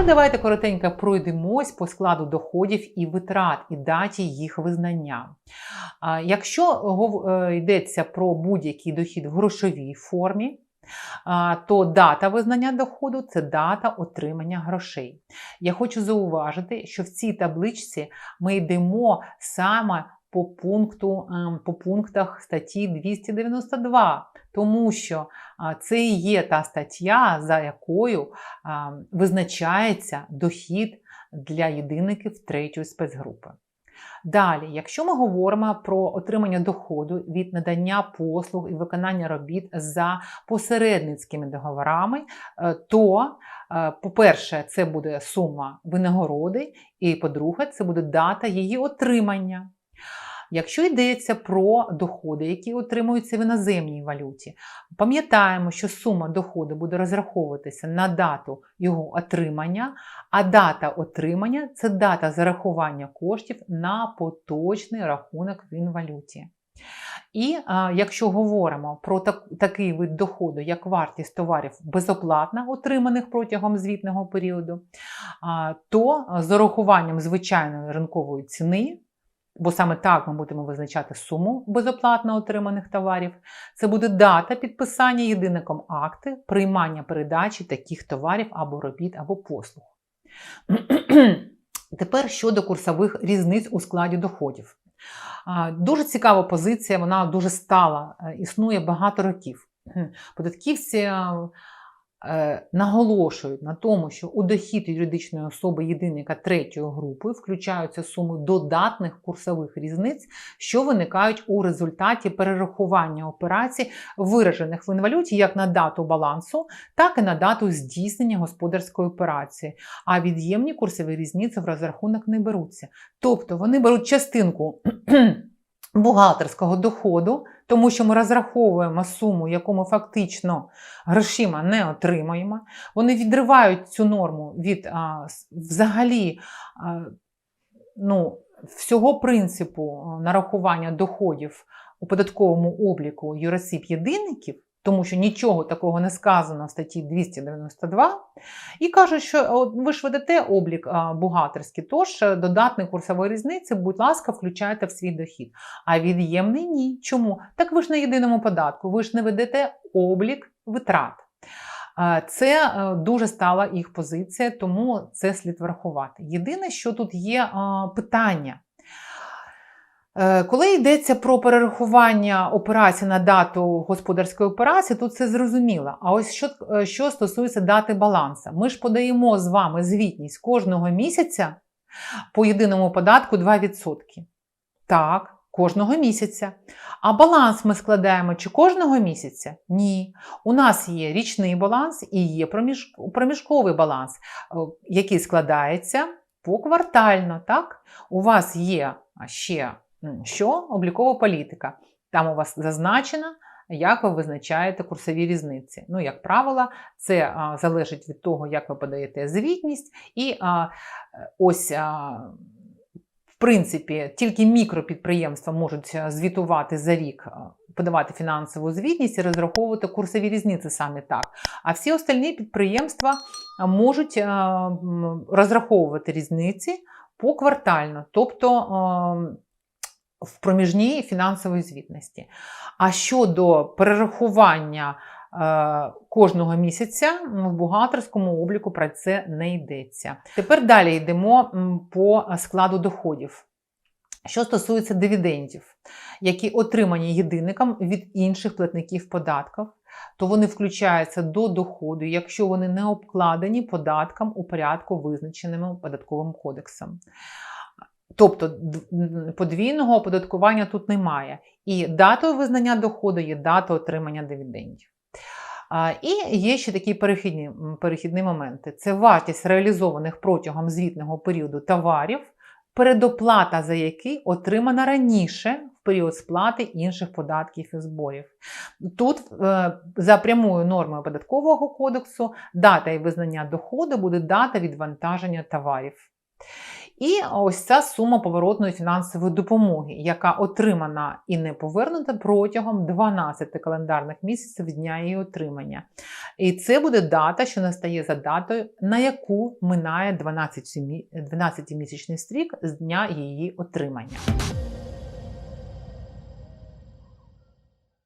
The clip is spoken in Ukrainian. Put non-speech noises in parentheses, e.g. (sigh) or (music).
тепер давайте коротенько пройдемось по складу доходів і витрат і даті їх визнання. Якщо е, йдеться про будь-який дохід в грошовій формі, то дата визнання доходу це дата отримання грошей. Я хочу зауважити, що в цій табличці ми йдемо саме по, пункту, ем, по пунктах статті 292, тому що це і є та стаття, за якою визначається дохід для єдиників третьої спецгрупи. Далі, якщо ми говоримо про отримання доходу від надання послуг і виконання робіт за посередницькими договорами, е, то, е, по-перше, це буде сума винагороди, і по-друге, це буде дата її отримання. Якщо йдеться про доходи, які отримуються в іноземній валюті, пам'ятаємо, що сума доходу буде розраховуватися на дату його отримання, а дата отримання це дата зарахування коштів на поточний рахунок в інвалюті. І а, якщо говоримо про так, такий вид доходу, як вартість товарів безоплатно отриманих протягом звітного періоду, а, то з урахуванням звичайної ринкової ціни, бо саме так ми будемо визначати суму безоплатно отриманих товарів, це буде дата підписання єдиником акти приймання передачі таких товарів або робіт, або послуг. (clears throat) Тепер щодо курсових різниць у складі доходів. Дуже цікава позиція, вона дуже стала, е, існує багато років. Податківці е, наголошують на тому, що у дохід юридичної особи єдиника третьої групи включаються суми додатних курсових різниць, що виникають у результаті перерахування операцій, виражених в інвалюті як на дату балансу, так і на дату здійснення господарської операції. А від'ємні курсові різниці в розрахунок не беруться. Тобто вони беруть частинку бухгалтерського доходу, тому що ми розраховуємо суму, яку ми фактично грошима не отримаємо. Вони відривають цю норму від а, взагалі а, ну, всього принципу нарахування доходів у податковому обліку юросіб єдиників, тому що нічого такого не сказано в статті 292, і кажуть, що ви ж ведете облік бухгалтерський, тож е, додатний курсової різниці, будь ласка, включайте в свій дохід. А від'ємний ні. Чому? Так ви ж на єдиному податку, ви ж не ведете облік витрат. Це е, дуже стала їх позиція, тому це слід врахувати. Єдине, що тут є питання. Е, Коли йдеться про перерахування операцій на дату господарської операції, тут це зрозуміло. А ось що, е, що стосується дати баланса, ми ж подаємо з вами звітність кожного місяця по єдиному податку 2%. Так, кожного місяця. А баланс ми складаємо чи кожного місяця? Ні. У нас є річний баланс і є проміжковий баланс, е, який складається поквартально. Так? У вас є ще що? Облікова політика. Там у вас зазначено, як ви визначаєте курсові різниці. Ну, як правило, це а, залежить від того, як ви подаєте звітність, і а, ось. А, в принципі, тільки мікропідприємства можуть звітувати за рік, подавати фінансову звітність і розраховувати курсові різниці саме так. А всі остальні підприємства можуть розраховувати різниці поквартально, тобто в проміжній фінансової звітності. А щодо перерахування е, кожного місяця в бухгалтерському обліку про це не йдеться. Тепер далі йдемо по складу доходів. Що стосується дивідендів, які отримані єдиникам від інших платників податків, то вони включаються до доходу, якщо вони не обкладені податком у порядку, визначеним податковим кодексом. Тобто подвійного оподаткування тут немає. І датою визнання доходу є дата отримання дивідендів. І є ще такі перехідні, перехідні моменти: це вартість реалізованих протягом звітного періоду товарів, передоплата за які отримана раніше в період сплати інших податків і зборів. Тут е, за прямою нормою податкового кодексу дата і визнання доходу буде дата відвантаження товарів. І ось ця сума поворотної фінансової допомоги, яка отримана і не повернута протягом 12 календарних місяців дня її отримання. І це буде дата, що настає за датою, на яку минає 12-місячний стрік з дня її отримання.